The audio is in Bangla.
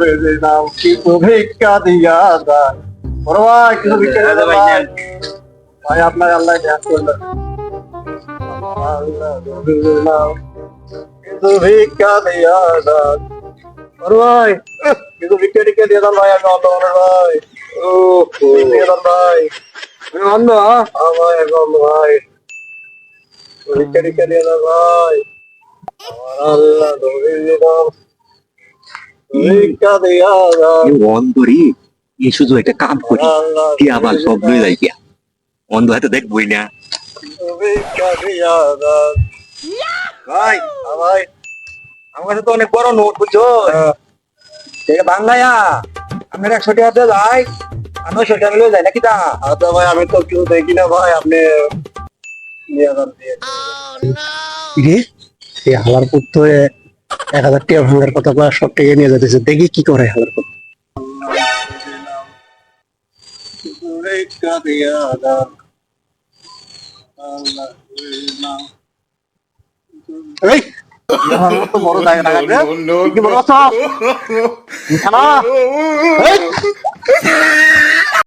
মেরে নাও কিছু ভিক্ষা দিয়া দাও বড় ভাই কিছু ভিক্ষা দিয়া দাও ভাই আপনার আল্লাহ ধ্যান করল। আল্লাহ মেরে নাও কিছু ভিক্ষা দিয়া দাও বড় ভাই কিছু ভিক্ষা টিক্ষা দিয়ে দাও ভাই আমি অন্ধ মানুষ ভাই। ও দিয়ে দাও ভাই। আমি অন্ধ? হ্যাঁ ভাই আমি অন্ধ ভাই। ভিক্ষা টিক্ষা দিয়ে দাও ভাই। আমার আল্লাহ ধরে দাও অন্ধরি এই শুধু একটা কাম করি। কি আবার সব লয়ে যাই গিয়া? অন্ধ হয়তো দেখবই না। ভাই হ্যাঁ ভাই আমার কাছে তো অনেক বড় নোট বুঝছ? ঠিক বাংলায়া আপনার একশো টাকা দিয়ে যায় আর নয়শো টাকা মিলে যায় নাকি তা? আচ্ছা ভাই আমি তো কিছু দেখি না ভাই আপনি নিয়ে যান দিয়ে রে এই হালার পুত্র এক হাজার টিয়া ভাঙার কথা বা সব টাকা নিয়ে যেতেছে দেখি কি করে দিয়া এই! আমার তো বড় জায়গা টাকা